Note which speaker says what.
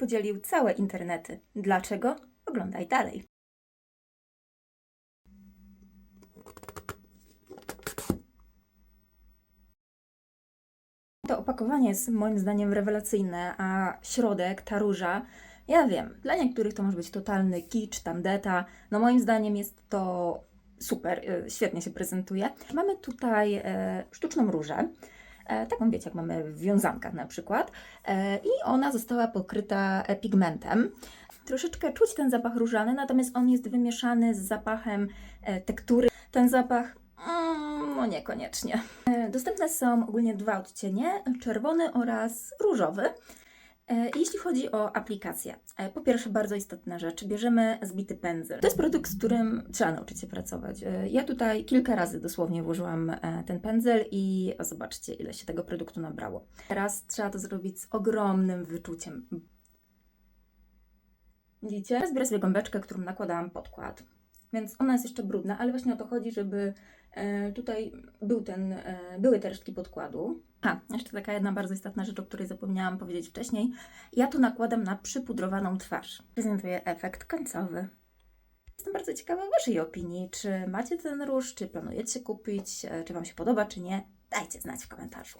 Speaker 1: podzielił całe internety. Dlaczego? Oglądaj dalej. To opakowanie jest moim zdaniem rewelacyjne, a środek, ta róża, ja wiem, dla niektórych to może być totalny kicz, tandeta. No moim zdaniem jest to super, y, świetnie się prezentuje. Mamy tutaj e, sztuczną różę, taką wiecie, jak mamy w wiązankach na przykład, e, i ona została pokryta e, pigmentem. Troszeczkę czuć ten zapach różany, natomiast on jest wymieszany z zapachem e, tektury. Ten zapach, mm, no niekoniecznie. E, Dostępne są ogólnie dwa odcienie, czerwony oraz różowy. E, Jeśli chodzi o aplikację, e, po pierwsze bardzo istotna rzecz, bierzemy zbity pędzel. To jest produkt, z którym trzeba nauczyć się pracować. E, Ja tutaj kilka razy dosłownie włożyłam ten pędzel i zobaczcie ile się tego produktu nabrało. Teraz trzeba to zrobić z ogromnym wyczuciem. Widzicie? Teraz biorę sobie gąbeczkę, którą nakładałam podkład. Więc ona jest jeszcze brudna, ale właśnie o to chodzi, żeby tutaj był ten, e, były te resztki podkładu. A, jeszcze taka jedna bardzo istotna rzecz, o której zapomniałam powiedzieć wcześniej. Ja to nakładam na przypudrowaną twarz. Prezentuję efekt końcowy. Jestem bardzo ciekawa Waszej opinii. Czy macie ten róż, czy planujecie kupić, e, czy Wam się podoba, czy nie? Dajcie znać w komentarzu.